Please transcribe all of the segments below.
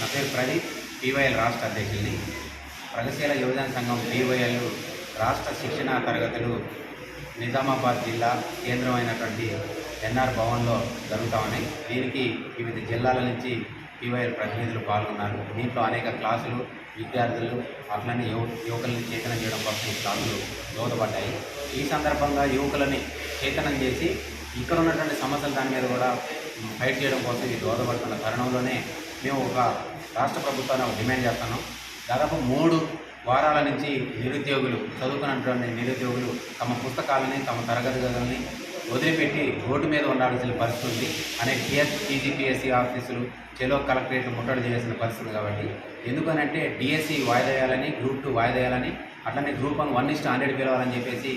నా పేరు ప్రదీప్ పీవైఎల్ రాష్ట్ర అధ్యక్షుడిని. ప్రగతిశీల యువజన సంఘం పీవైఎల్ రాష్ట్ర శిక్షణ తరగతులు నిజామాబాద్ జిల్లా కేంద్రమైనటువంటి ఎన్ఆర్ భవన్లో జరుగుతా ఉన్నాయి. దీనికి వివిధ జిల్లాల నుంచి పీవైఎల్ ప్రతినిధులు పాల్గొన్నారు. దీంట్లో అనేక క్లాసులు విద్యార్థులు అట్లనే యువ యువకులను చేతనం చేయడం కోసం ఈ క్లాసులు దోహదపడ్డాయి. ఈ సందర్భంగా యువకులని చేతనం చేసి ఇక్కడ ఉన్నటువంటి సమస్యల దాని మీద కూడా ఫైట్ చేయడం కోసం ఇది దోహదపడుతున్న తరుణంలోనే మేము ఒక రాష్ట్ర ప్రభుత్వాన్ని డిమాండ్ చేస్తున్నాం. దాదాపు మూడు వారాల నుంచి నిరుద్యోగులు చదువుకున్నటువంటి నిరుద్యోగులు తమ పుస్తకాలని తమ తరగతి గదులని వదిలిపెట్టి రోడ్డు మీద ఉండాల్సిన పరిస్థితి ఉంది. అనేక టీఎస్ టీజీపీఎస్సీ ఆఫీసులు చెలో కలెక్టరేట్లు ముట్టడి చేయాల్సిన పరిస్థితి కాబట్టి ఎందుకనంటే డిఎస్సి వాయిదా వేయాలని గ్రూప్ టూ వాయిదా వేయాలని అట్లనే గ్రూప్ వన్ వన్ ఇస్ట్ హండ్రెడ్ పిలవాలని చెప్పేసి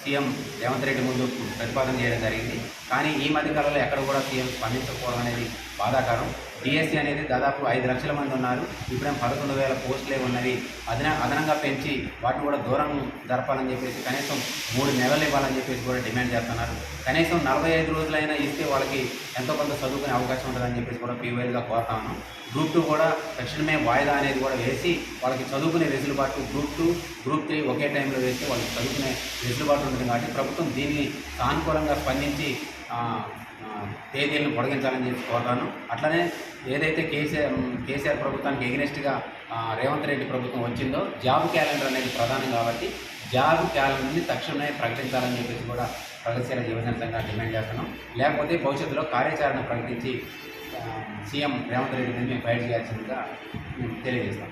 సీఎం రేవంత్ రెడ్డి ముందు ప్రతిపాదన చేయడం జరిగింది. కానీ ఈ మధ్య కాలంలో ఎక్కడ కూడా సీఎం స్పందించకపోవడం అనేది బాధాకరం. డిఎస్సీ అనేది దాదాపు ఐదు లక్షల మంది ఉన్నారు. ఇప్పుడే పదకొండు వేల పోస్టులే ఉన్నవి. అదన అదనంగా పెంచి వాటిని కూడా దూరం జరపాలని చెప్పేసి కనీసం మూడు నెలలు ఇవ్వాలని చెప్పేసి కూడా డిమాండ్ చేస్తున్నారు. కనీసం నలభై ఐదు రోజులైనా ఇస్తే వాళ్ళకి ఎంతో కొంత చదువుకునే అవకాశం ఉంటుందని చెప్పేసి కూడా పీవైల్గా కోరుతా ఉన్నాం. గ్రూప్ టూ కూడా తక్షణమే వాయిదా అనేది కూడా వేసి వాళ్ళకి చదువుకునే వెసులుబాటు గ్రూప్ టూ గ్రూప్ త్రీ ఒకే టైంలో వేస్తే వాళ్ళకి చదువుకునే వెసులుబాటు ఉంటుంది కాబట్టి ప్రభుత్వం దీన్ని సానుకూలంగా స్పందించి తేదీలను పొడిగించాలని చెప్పి కోరుతాను. అట్లనే ఏదైతే కేసీఆర్ కేసీఆర్ ప్రభుత్వానికి ఎగ్నెస్ట్గా రేవంత్ రెడ్డి ప్రభుత్వం వచ్చిందో జాబ్ క్యాలెండర్ అనేది ప్రధానం కాబట్టి జాబ్ క్యాలెండర్ని తక్షణమే ప్రకటించాలని చెప్పేసి కూడా ప్రగతిశీల యువజన సంఘాన్ని డిమాండ్ చేస్తున్నాం. లేకపోతే భవిష్యత్తులో కార్యాచరణ ప్రకటించి సీఎం రేవంత్ రెడ్డి మీద మేము ఫైట్ చేయాల్సిందిగా మేము తెలియజేస్తాం.